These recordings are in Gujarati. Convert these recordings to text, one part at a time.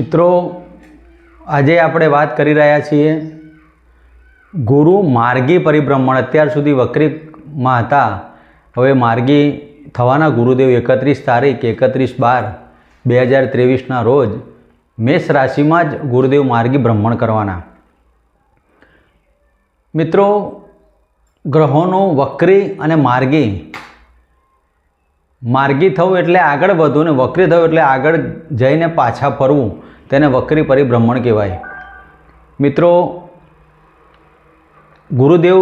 મિત્રો, આજે આપણે વાત કરી રહ્યા છીએ ગુરુ માર્ગી પરિભ્રમણ. અત્યાર સુધી વક્રીમાં હતા. હવે માર્ગી થવાના ગુરુદેવ એકત્રીસ તારીખ, એકત્રીસ બાર, બે હજાર ત્રેવીસના રોજ મેષ રાશિમાં જ ગુરુદેવ માર્ગી ભ્રમણ કરવાના. મિત્રો, ગ્રહોનું વક્રી અને માર્ગી માર્ગી થવું એટલે આગળ વધવું ને વક્રી થવું એટલે આગળ જઈને પાછા ફરવું, તેને વક્રી પરિભ્રમણ કહેવાય. મિત્રો, ગુરુદેવ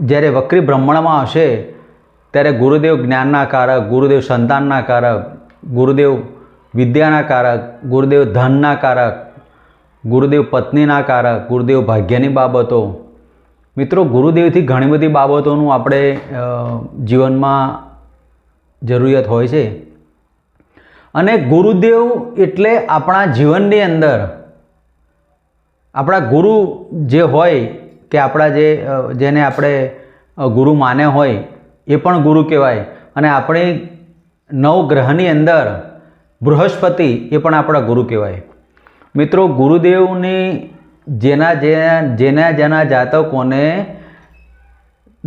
જ્યારે વક્રી ભ્રમણમાં હશે, ત્યારે ગુરુદેવ જ્ઞાનના કારક, ગુરુદેવ સંતાનના કારક, ગુરુદેવ વિદ્યાના કારક, ગુરુદેવ ધનના કારક, ગુરુદેવ પત્નીના કારક, ગુરુદેવ ભાગ્યની બાબતો. મિત્રો, ગુરુદેવથી ઘણી બધી બાબતોનું આપણે જીવનમાં જરૂરિયાત હોય છે. અને ગુરુદેવ એટલે આપણા જીવનની અંદર, આપણા ગુરુ જે હોય કે આપણા જે, જેને આપણે ગુરુ માને હોય, એ પણ ગુરુ કહેવાય. અને આપણી નવ ગ્રહની અંદર બૃહસ્પતિ એ પણ આપણા ગુરુ કહેવાય. મિત્રો, ગુરુદેવની જેના જેના જેના જેના જાતકોને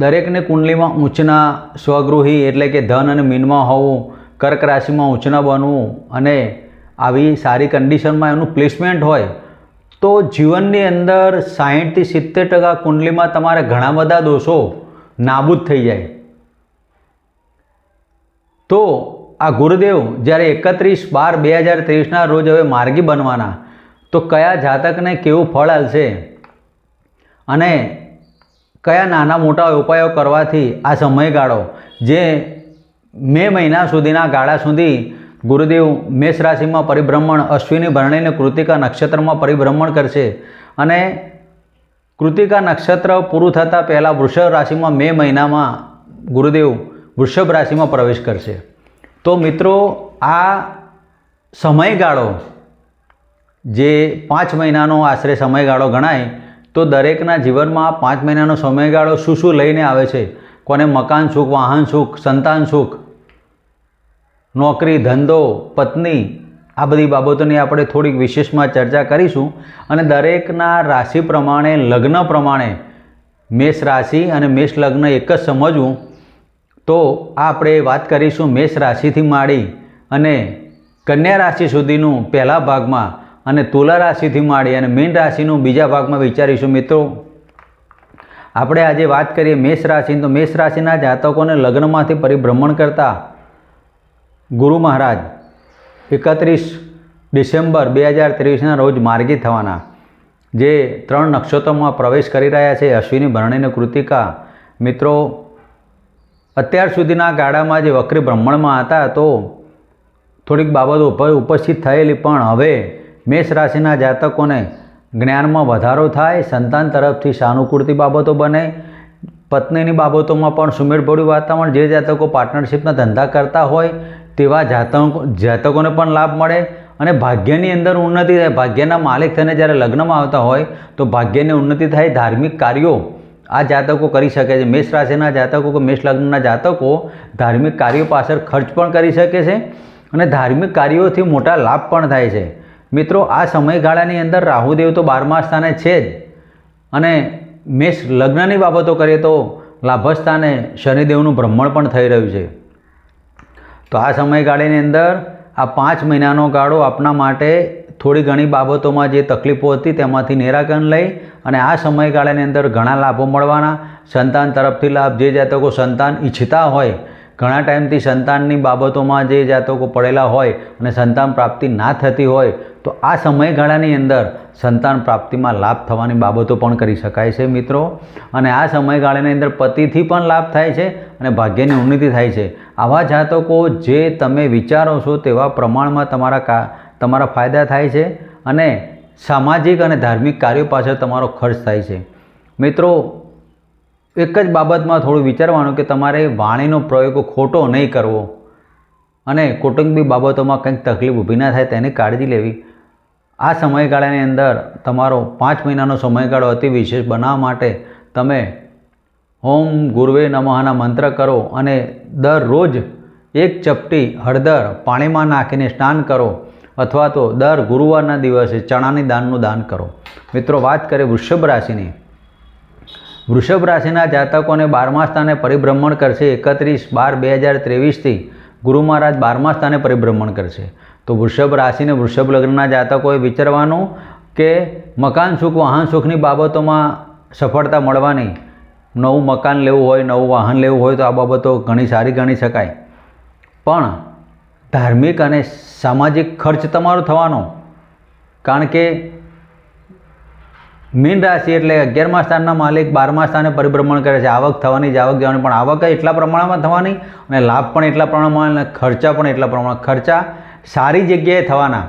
દરેકને કુંડલીમાં ઊંચના સ્વગૃહી એટલે કે ધન અને મીનમાં હોવું, કર્ક રાશિમાં ઊંચના બનવું અને આવી સારી કન્ડિશનમાં એનું પ્લેસમેન્ટ હોય, તો જીવનની અંદર સાહીઠથી સિત્તેર ટકા કુંડલીમાં તમારે ઘણા બધા દોષો નાબૂદ થઈ જાય. તો આ ગુરુદેવ જ્યારે એકત્રીસ બાર બે હજાર ત્રેવીસના રોજ હવે માર્ગી બનવાના, તો કયા જાતકને કેવું ફળ આવશે અને કયા નાના મોટા ઉપાયો કરવાથી આ સમયગાળો, જે મે મહિના સુધીના ગાળા સુધી ગુરુદેવ મેષ રાશિમાં પરિભ્રમણ, અશ્વિની ભરણીને કૃતિકા નક્ષત્રમાં પરિભ્રમણ કરશે અને કૃતિકા નક્ષત્ર પૂરું થતાં પહેલાં વૃષભ રાશિમાં મે મહિનામાં ગુરુદેવ વૃષભ રાશિમાં પ્રવેશ કરશે. તો મિત્રો, આ સમયગાળો, જે પાંચ મહિનાનો આશરે સમયગાળો ગણાય તો દરેકના જીવનમાં પાંચ મહિનાનો સમયગાળો શું શું લઈને આવે છે? કોને મકાન સુખ, વાહન સુખ, સંતાન સુખ, નોકરી, ધંધો, પત્ની, આ બધી બાબતોની આપણે થોડીક વિશેષમાં ચર્ચા કરીશું અને દરેકના રાશિ પ્રમાણે, લગ્ન પ્રમાણે, મેષ રાશિ અને મેષ લગ્ન એક જ સમજવું, તો આપણે વાત કરીશું મેષ રાશિથી માંડી અને કન્યા રાશિ સુધીનું પહેલા ભાગમાં અને તુલા રાશિથી માંડી અને મીન રાશિનું બીજા ભાગમાં વિચારીશું મિત્રો. આપણે આજે વાત કરીએ મેષ રાશિની. તો મેષ રાશિના જાતકોને લગ્નમાંથી પરિભ્રમણ કરતા ગુરુ મહારાજ એકત્રીસ ડિસેમ્બર બે હજાર ત્રેવીસના રોજ માર્ગી થવાના. જે ત્રણ નક્ષત્રોમાં પ્રવેશ કરી રહ્યા છે, અશ્વિની ભરણીને કૃતિકા. મિત્રો, અત્યાર સુધીના ગાળામાં જે વક્રી બ્રહ્મણમાં હતા, તો થોડીક બાબતો ઉપર ઉપસ્થિત થયેલી પણ. હવે મેષ રાશિના જાતકોને જ્ઞાનમાં વધારો થાય, સંતાન તરફથી સાનુકૂળતી બાબતો બને, પત્નીની બાબતોમાં પણ સુમેળભર્યું વાતાવરણ, જે જાતકો પાર્ટનરશિપના ધંધા કરતા હોય, તેવા જાતકો, જાતકોને પણ લાભ મળે અને ભાગ્યની અંદર ઉન્નતિ થાય. ભાગ્યના માલિક થઈને જ્યારે લગ્નમાં આવતા હોય, તો ભાગ્યની ઉન્નતિ થાય ધાર્મિક કાર્યો આ જાતકો કરી શકે છે. મેષ રાશિના જાતકો કે મેષ લગ્નના જાતકો ધાર્મિક કાર્યો પાછળ ખર્ચ પણ કરી શકે છે અને ધાર્મિક કાર્યોથી મોટા લાભ પણ થાય છે. મિત્રો, આ સમયગાળાની અંદર રાહુદેવ તો બારમા સ્થાને છે જ. અને મેષ લગ્નની બાબતો કરીએ તો લાભસ્થાને શનિદેવનું ભ્રમણ પણ થઈ રહ્યું છે. તો આ સમયગાળાની અંદર આ પાંચ મહિનાનો ગાળો આપના માટે થોડી ઘણી બાબતોમાં જે તકલીફો હતી તેમાંથી નિરાકરણ લઈ અને આ સમયગાળાની અંદર ઘણા લાભો મળવાના. સંતાન તરફથી લાભ, જે જાતકો સંતાન ઈચ્છતા હોય ઘણા ટાઈમથી સંતાનની બાબતોમાં જે જાતકો પડેલા હોય અને સંતાન પ્રાપ્તિ ના થતી હોય, તો આ સમયગાળાની અંદર સંતાન પ્રાપ્તિમાં લાભ થવાની બાબતો પણ કરી શકાય છે મિત્રો. અને આ સમયગાળાની અંદર પતિથી પણ લાભ થાય છે અને ભાગ્યની ઉન્નતિ થાય છે. આવા જાતકો જે તમે વિચારો છો તેવા પ્રમાણમાં તમારા કા, તમારા ફાયદા થાય છે અને સામાજિક અને ધાર્મિક કાર્યો પાછળ તમારો ખર્ચ થાય છે. મિત્રો એક જ બાબતમાં થોડું વિચારવાનું કે તમારે વાણીનો પ્રયોગ ખોટો નહીં કરવો અને કૌટુંબિક બાબતોમાં કંઈક તકલીફ ઊભી ના થાય તેની કાળજી લેવી. આ સમયગાળાની અંદર તમારો પાંચ મહિનાનો સમયગાળો અતિ વિશેષ બનાવવા માટે તમે ઓમ ગુરવે નમઃના મંત્ર કરો અને દરરોજ એક ચપટી હળદર પાણીમાં નાખીને સ્નાન કરો અથવા તો દર ગુરુવારના દિવસે ચણાની દાનનું દાન કરો. મિત્રો, વાત કરીએ વૃષભ રાશિની. વૃષભ રાશિના જાતકોને બારમા સ્થાને પરિભ્રમણ કરશે. એકત્રીસ બાર બે હજાર ત્રેવીસથી ગુરુ મહારાજ બારમા સ્થાને પરિભ્રમણ કરશે. તો વૃષભ રાશિને વૃષભ લગ્નના જાતકોએ વિચારવાનું કે મકાન સુખ, વાહન સુખની બાબતોમાં સફળતા મળવાની. નવું મકાન લેવું હોય, નવું વાહન લેવું હોય તો આ બાબતો ઘણી સારી ગણી શકાય. પણ ધાર્મિક અને સામાજિક ખર્ચ તમારો થવાનો. કારણ કે મીન રાશિ એટલે અગિયારમા સ્થાનના માલિક, બારમા સ્થાને પરિભ્રમણ કરે છે. આવક થવાની આવક જવાની પણ આવક એટલા પ્રમાણમાં થવાની અને લાભ પણ એટલા પ્રમાણમાં અને ખર્ચા પણ એટલા પ્રમાણમાં. ખર્ચા સારી જગ્યાએ થવાના,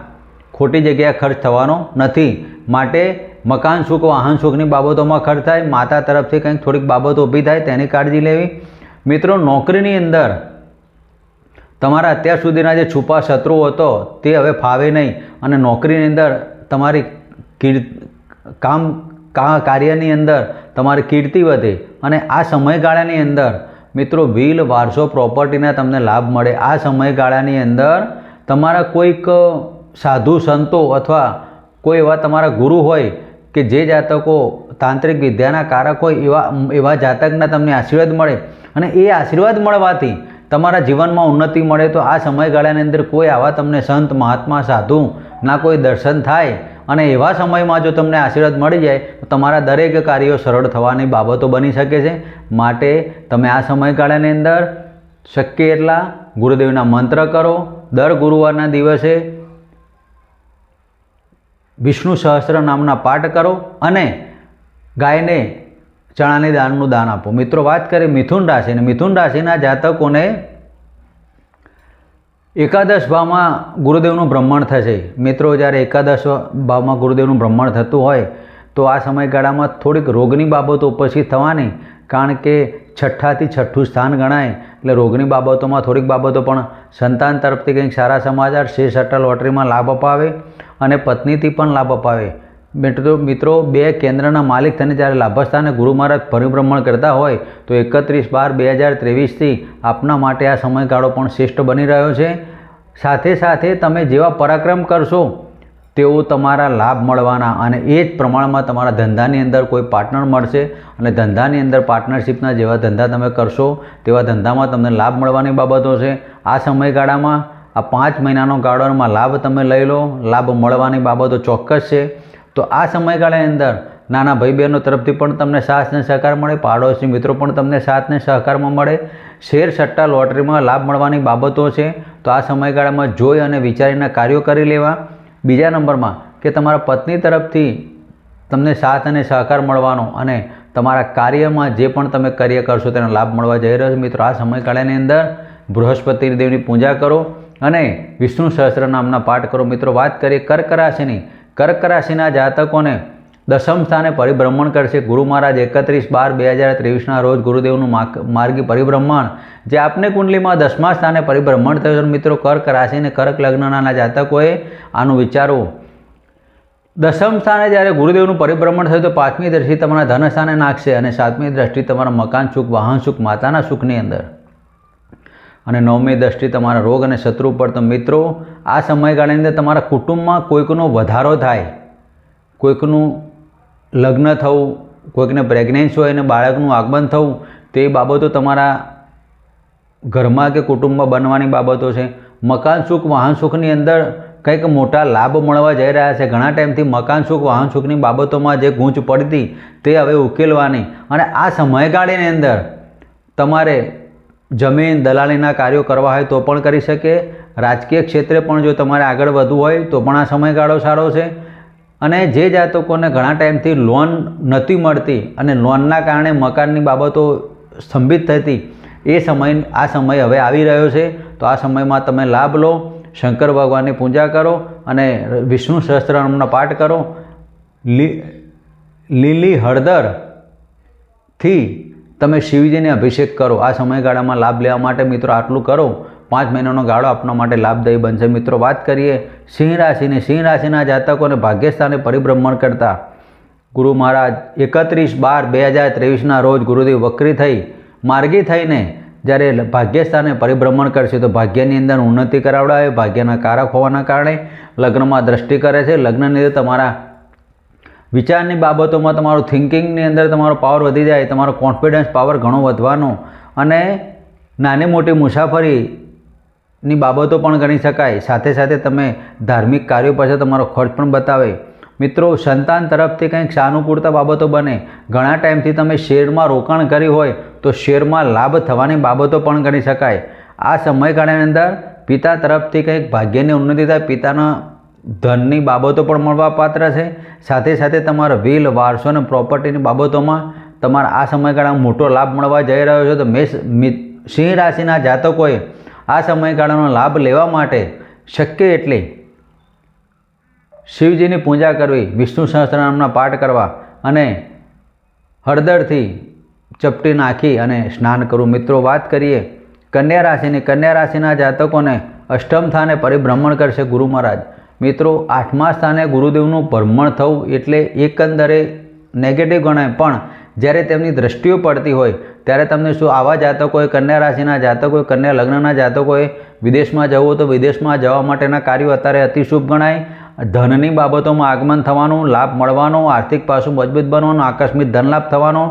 ખોટી જગ્યાએ ખર્ચ થવાનો નથી. માટે મકાન સુખ, વાહન સુખની બાબતોમાં ખર્ચ થાય, માતા તરફથી કંઈક થોડીક બાબતો ઊભી થાય, તેની કાળજી લેવી. મિત્રો, નોકરીની અંદર તમારા અત્યાર સુધીના જે છુપા શત્રુઓ હતો, તે હવે ફાવે નહીં. અને નોકરીની અંદર તમારી કીર કામ, કા, કાર્યની અંદર તમારી કીર્તિ વધે અને આ સમયગાળાની અંદર, મિત્રો વિલ વારસો, પ્રોપર્ટીના તમને લાભ મળે. આ સમયગાળાની અંદર તમારા કોઈક સાધુ, સંતો અથવા કોઈ એવા તમારા ગુરુ હોય કે જે જાતકો તાંત્રિક વિદ્યાના કારક હોય એવા એવા જાતકના તમને આશીર્વાદ મળે. અને એ આશીર્વાદ મળવાથી તમારા જીવનમાં ઉન્નતિ મળે તો આ સમયગાળાની અંદર કોઈ આવા તમને સંત, મહાત્મા, સાધુ ના કોઈ દર્શન થાય. અને એવા સમયમાં જો તમને આશીર્વાદ મળી જાય, તો તમારા દરેક કાર્યો સરળ થવાની બાબતો બની શકે છે. માટે તમે આ સમયગાળાની અંદર શક્ય એટલા ગુરુદેવના મંત્ર કરો. દર ગુરુવારના દિવસે વિષ્ણુ સહસ્ત્ર નામના પાઠ કરો અને ગાયને ચણાની દાનનું દાન આપો. મિત્રો, વાત કરીએ મિથુન રાશિની મિથુન રાશિના જાતકોને એકાદશ ભાવમાં ગુરુદેવનું ભ્રમણ થશે. મિત્રો, જ્યારે એકાદશ ભાવમાં ગુરુદેવનું ભ્રમણ થતું હોય, તો આ સમયગાળામાં થોડીક રોગની બાબતો ઉપસ્થિત થવાની, કારણ કે છઠ્ઠાથી છઠ્ઠું સ્થાન ગણાય. એટલે રોગની બાબતોમાં થોડીક બાબતો પણ સંતાન તરફથી કંઈક સારા સમાચાર, શેર, સટ્ટા, લોટરીમાં લાભ અપાવે અને પત્નીથી પણ લાભ અપાવે. મિત્રો મિત્રો, બે કેન્દ્રના માલિક થઈને જ્યારે લાભસ્થાને ગુરુ મહારાજ પરિભ્રમણ કરતા હોય, તો એકત્રીસ બાર બે હજાર ત્રેવીસથી આપના માટે આ સમયગાળો પણ શ્રેષ્ઠ બની રહ્યો છે. સાથે સાથે તમે જેવા પરાક્રમ કરશો તેઓ તમારા લાભ મળવાના અને એ જ પ્રમાણમાં તમારા ધંધાની અંદર કોઈ પાર્ટનર મળશે અને ધંધાની અંદર પાર્ટનરશિપના જેવા ધંધા તમે કરશો, તેવા ધંધામાં તમને લાભ મળવાની બાબતો છે. આ સમયગાળામાં આ પાંચ મહિનાનો ગાળોમાં લાભ તમે લઈ લો, લાભ મળવાની બાબતો ચોક્કસ છે. તો આ સમયગાળાની અંદર નાના ભાઈ બહેનો તરફથી પણ તમને સાથ અને સહકાર મળે, પાડોશી મિત્રો પણ તમને સાથ અને સહકારમાં મળે. શેર સટ્ટા લોટરીમાં લાભ મળવાની બાબતો છે. તો આ સમયગાળામાં જોઈ અને વિચારીને કાર્યો કરી લેવા. બીજા નંબરમાં કે તમારા પત્ની તરફથી તમને સાથ અને સહકાર મળવાનો અને તમારા કાર્યમાં જે પણ તમે કાર્ય કરશો તેનો લાભ મળવા જઈ રહ્યો છે. મિત્રો, આ સમયગાળાની અંદર બૃહસ્પતિ દેવની પૂજા કરો અને વિષ્ણુ સહસ્ત્ર નામના પાઠ કરો. મિત્રો, વાત કરીએ કર્ક રાશિની કર્ક રાશિના જાતકોને દસમ સ્થાને પરિભ્રમણ કરશે. ગુરુ મહારાજ એકત્રીસ બાર બે હજાર ત્રેવીસના રોજ ગુરુદેવનું માર્ગી પરિભ્રમણ, જે આપને કુંડલીમાં દસમા સ્થાને પરિભ્રમણ થયું છે. મિત્રો, કર્ક રાશિને કર્ક લગ્નના જાતકોએ આનું વિચારવું. દસમ સ્થાને જ્યારે ગુરુદેવનું પરિભ્રમણ થયું તો પાંચમી દ્રષ્ટિ તમારા ધન સ્થાને નાખશે અને સાતમી દ્રષ્ટિ તમારા મકાન, સુખ, વાહન, સુખ, માતાના સુખની અંદર. અને નવમી દ્રષ્ટિ તમારા રોગ અને શત્રુ પર. તો મિત્રો, આ સમયગાળાની અંદર તમારા કુટુંબમાં કોઈકનો વધારો થાય, કોઈકનું લગ્ન થવું, કોઈકને પ્રેગ્નેન્સી હોય અને બાળકનું આગમન થવું, તે બાબતો તમારા ઘરમાં કે કુટુંબમાં બનવાની બાબતો છે. મકાન સુખ, વાહન સુખની અંદર કંઈક મોટા લાભ મળવા જઈ રહ્યા છે. ઘણા ટાઈમથી મકાન સુખ, વાહન સુખની બાબતોમાં જે ગૂંચ પડતી, તે હવે ઉકેલવાની. અને આ સમયગાળાની અંદર તમારે જમીન દલાલીના કાર્યો કરવા હોય તો પણ કરી શકે. રાજકીય ક્ષેત્રે પણ જો તમારે આગળ વધવું હોય તો પણ આ સમયગાળો સારો છે. અને જે જાતકોને ઘણા ટાઈમથી લોન નથી મળતી અને લોનના કારણે મકાનની બાબતો સ્તંભિત થતી, એ સમય, આ સમય હવે આવી રહ્યો છે. તો આ સમયમાં તમે લાભ લો, શંકર ભગવાનની પૂજા કરો અને વિષ્ણુ સહસ્ત્રનામનો પાઠ કરો. લીલી હળદરથી તમે શિવજીને અભિષેક કરો. આ સમયગાળામાં લાભ લેવા માટે મિત્રો આટલું કરો. પાંચ મહિનાનો ગાળો આપણા માટે લાભદાયી બનશે. મિત્રો, વાત કરીએ સિંહ રાશિની. સિંહ રાશિના જાતકોને ભાગ્યસ્થાને પરિભ્રમણ કરતા. ગુરુ મહારાજ, એકત્રીસ બાર બે હજાર ત્રેવીસના રોજ ગુરુદેવ વક્રી થઈ, માર્ગી થઈને જ્યારે ભાગ્યસ્થાને પરિભ્રમણ કરશે તો ભાગ્યની અંદર ઉન્નતિ કરાવડાવે. ભાગ્યના કારક હોવાના કારણે લગ્નમાં દ્રષ્ટિ કરે છે. લગ્નની અંદર તમારા વિચારની બાબતોમાં તમારું થિંકિંગની અંદર તમારો પાવર વધી જાય, તમારો કોન્ફિડન્સ પાવર ઘણો વધવાનો અને નાની મોટી મુસાફરીની બાબતો પણ ગણી શકાય. સાથે સાથે તમે ધાર્મિક કાર્યો પાછળ તમારો ખર્ચ પણ બતાવે. મિત્રો, સંતાન તરફથી કંઈક સાનુકૂળતા બાબતો બને. ઘણા ટાઈમથી તમે શેરમાં રોકાણ કર્યું હોય તો શેરમાં લાભ થવાની બાબતો પણ ગણી શકાય. આ સમયગાળાની અંદર પિતા તરફથી કંઈક ભાગ્યની ઉન્નતિ થાય, પિતાના ધનની બાબતો પણ મળવાપાત્ર છે. સાથે સાથે તમારા વિલ, વારસો અને પ્રોપર્ટીની બાબતોમાં તમારા આ સમયગાળામાં મોટો લાભ મળવા જઈ રહ્યો છે. તો મેષ સિંહ રાશિના જાતકોએ આ સમયગાળાનો લાભ લેવા માટે શક્ય એટલી શિવજીની પૂજા કરવી, વિષ્ણુ સહસ્ત્રનામના પાઠ કરવા અને હળદરથી ચપટી નાખી અને સ્નાન કરવું. મિત્રો, વાત કરીએ, કન્યા રાશિની. કન્યા રાશિના જાતકોને અષ્ટમ સ્થાને પરિભ્રમણ કરશે ગુરુ મહારાજ. મિત્રો, આઠમા સ્થાને ગુરુદેવનું ભ્રમણ થવું એટલે એકંદરે નેગેટિવ ગણાય. પણ જ્યારે તેમની દ્રષ્ટિઓ પડતી હોય, ત્યારે તમને શું આવા જાતકોએ, કન્યા રાશિના જાતકોએ, કન્યા લગ્નના જાતકોએ વિદેશમાં જવું હોય તો વિદેશમાં જવા માટેના કાર્યો અત્યારે અતિશુભ ગણાય. ધનની બાબતોમાં આગમન થવાનું, લાભ મળવાનો, આર્થિક પાસું મજબૂત બનવાનું, આકસ્મિક ધનલાભ થવાનો,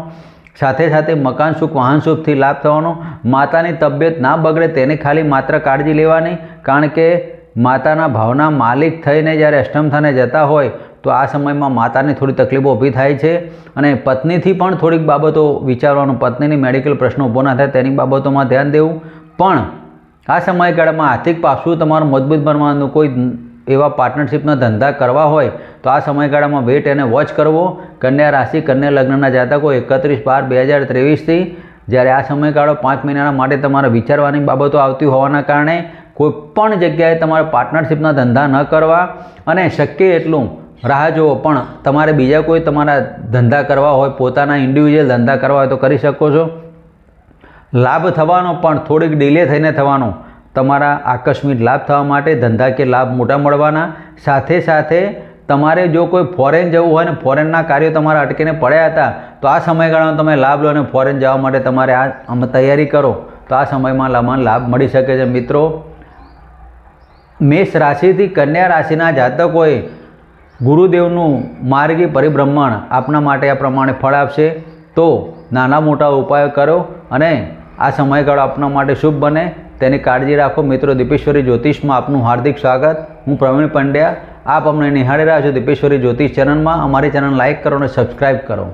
સાથે સાથે મકાન સુખ, વાહન સુખથી લાભ થવાનો, માતાની તબિયત ના બગડે તેની ખાલી માત્ર કાળજી લેવાની, કારણ કે માતાના ભાવના માલિક થઈને જ્યારે અષ્ટમથાને જતા હોય, તો આ સમયમાં માતાને થોડી તકલીફો ઊભી થાય છે અને પત્નીથી પણ થોડીક બાબતો વિચારવાનું, પત્નીની મેડિકલ પ્રશ્નો ઊભો ના થાય તેની બાબતોમાં ધ્યાન દેવું. પણ આ સમયગાળામાં આર્થિક પાસું તમારું મજબૂત બનવાનું, કોઈ એવા પાર્ટનરશિપના ધંધા કરવા હોય, તો આ સમયગાળામાં વેટ એને વોચ કરવો. કન્યા રાશિ, કન્યા લગ્નના જાતકો એકત્રીસ બાર બે હજાર ત્રેવીસથી, જ્યારે આ સમયગાળો પાંચ મહિનાના માટે તમારે વિચારવાની બાબતો આવતી હોવાના કારણે કોઈ પણ જગ્યાએ તમારે પાર્ટનરશિપના ધંધા ન કરવા અને શક્ય એટલું રાહ જુઓ, પણ તમારે બીજા કોઈ તમારા ધંધા કરવા હોય, પોતાના ઇન્ડિવિજ્યુઅલ ધંધા કરવા હોય તો કરી શકો છો. લાભ થવાનો પણ, થોડીક ડિલે થઈને થવાનો. તમારા આકસ્મિક લાભ થવા માટે ધંધા કે લાભ મોટા મળવાના. સાથે સાથે તમારે જો કોઈ ફોરેન જવું હોય ને ફોરેનના કાર્યો તમારા અટકીને પડ્યા હતા, તો આ સમયગાળામાં તમે લાભ લો અને ફોરેન જવા માટે તમારે આ તૈયારી કરો. તો આ સમયમાં લાભ મળી શકે છે મિત્રો. મેષ રાશિથી કન્યા રાશિના જાતકોએ ગુરુદેવનું માર્ગી પરિભ્રમણ આપના માટે આ પ્રમાણે ફળ આપશે. તો નાના મોટા ઉપાયો કરો અને આ સમયગાળો આપના માટે શુભ બને. તેની કાળજી રાખો. મિત્રો, દીપેશ્વરી જ્યોતિષમાં આપનું હાર્દિક સ્વાગત. હું પ્રવીણ પંડ્યા. આપ અમને નિહાળી રહ્યા છો દીપેશ્વરી જ્યોતિષ ચેનલમાં. અમારી ચેનલ લાઇક કરો અને સબસ્ક્રાઈબ કરો.